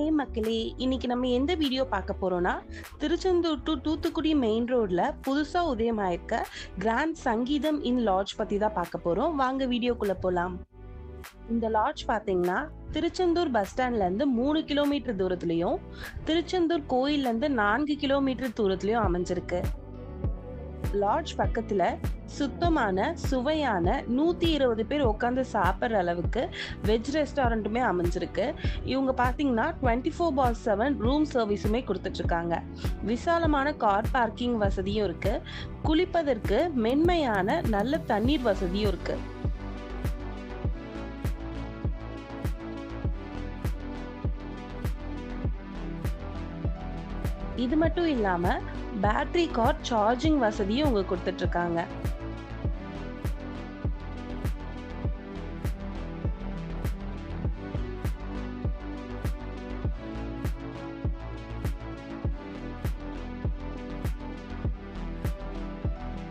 ஹே மக்களே இன்னைக்கு நம்ம எந்த வீடியோ பார்க்க போறோம்னா திருச்செந்தூர் டு தூத்துக்குடி மெயின் ரோட்ல புதுசா உதயமாயிருக்க கிராண்ட் சங்கீதம் இன் லாட்ஜ் பத்தி தான் பார்க்க போறோம். வாங்க வீடியோக்குள்ள போலாம். இந்த லாட்ஜ் பாத்தீங்கன்னா திருச்செந்தூர் பஸ் ஸ்டாண்ட்ல இருந்து மூணு கிலோமீட்டர் தூரத்துலயும் திருச்செந்தூர் கோயில்ல இருந்து நான்கு கிலோமீட்டர் தூரத்துலயும் அமைஞ்சிருக்கு. லாட்ஜ் பக்கத்துல சுத்தமான சுவையான நூற்றி இருபது பேர் உட்காந்து சாப்பிட்ற அளவுக்கு வெஜ் ரெஸ்டாரண்ட்டுமே அமைஞ்சிருக்கு. இவங்க பார்த்தீங்கன்னா twenty four by seven room சர்வீஸுமே கொடுத்துட்ருக்காங்க. விசாலமான கார் பார்க்கிங் வசதியும் இருக்குது குளிப்பதற்கு மென்மையான நல்ல தண்ணீர் வசதியும் இருக்குது இது மட்டும் இல்லாம பேட்டரி கார் சார்ஜிங் வசதியும் உங்களுக்கு கொடுத்துட்டு இருக்காங்க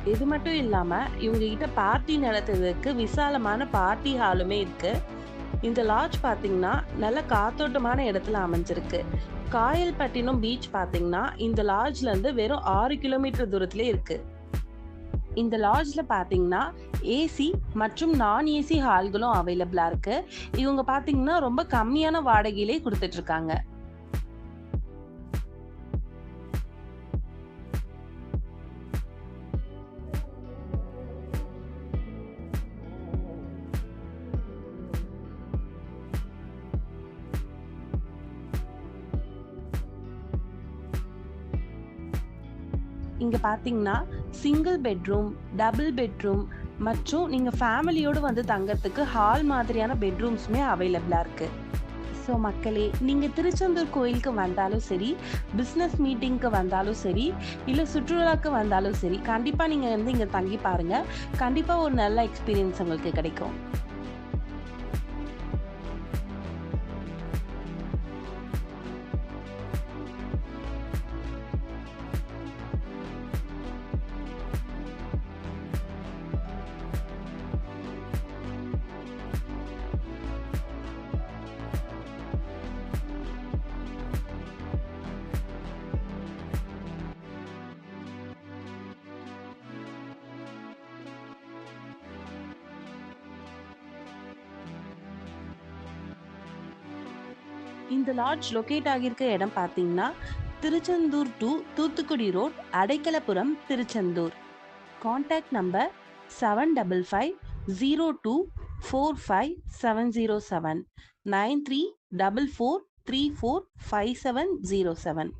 இது மட்டும் இல்லாம இவங்க கிட்ட பார்ட்டி நடத்துறதுக்கு விசாலமான பார்ட்டி ஹாலுமே இருக்கு. இந்த லாட்ஜ் பார்த்தீங்கன்னா நல்ல காத்தோட்டமான இடத்துல அமைஞ்சிருக்கு. காயல்பட்டினம் பீச் பார்த்தீங்கன்னா இந்த லாட்ஜ்ல இருந்து வெறும் ஆறு கிலோமீட்டர் தூரத்துல இருக்கு. இந்த லாட்ஜ்ல பார்த்தீங்கன்னா ஏசி மற்றும் நான் ஏசி ஹால்களும் அவைலபிளா இருக்கு. இவங்க பார்த்தீங்கன்னா ரொம்ப கம்மியான வாடகையிலே கொடுத்துட்டு இங்கே பார்த்தீங்கன்னா சிங்கிள் பெட்ரூம் டபுள் பெட்ரூம் மற்றும் நீங்கள் ஃபேமிலியோடு வந்து தங்கறதுக்கு ஹால் மாதிரியான பெட்ரூம்ஸுமே அவைலபிளாக இருக்குது ஸோ மக்களே நீங்கள் திருச்செந்தூர் கோயிலுக்கு வந்தாலும் சரி பிஸ்னஸ் மீட்டிங்க்கு வந்தாலும் சரி இல்லை சுற்றுலாக்கு வந்தாலும் சரி கண்டிப்பாக நீங்கள் வந்து இங்கே தங்கி பாருங்கள் கண்டிப்பாக ஒரு நல்ல எக்ஸ்பீரியன்ஸ் உங்களுக்கு கிடைக்கும். இந்த லாட்ஜ் லொக்கேட் ஆகியிருக்க இடம் பார்த்தீங்கன்னா Tiruchendur to Thoothukudi road Adaikalapuram Tiruchendur. Contact number seven double five zero two four five seven zero seven nine three double four three four five seven zero seven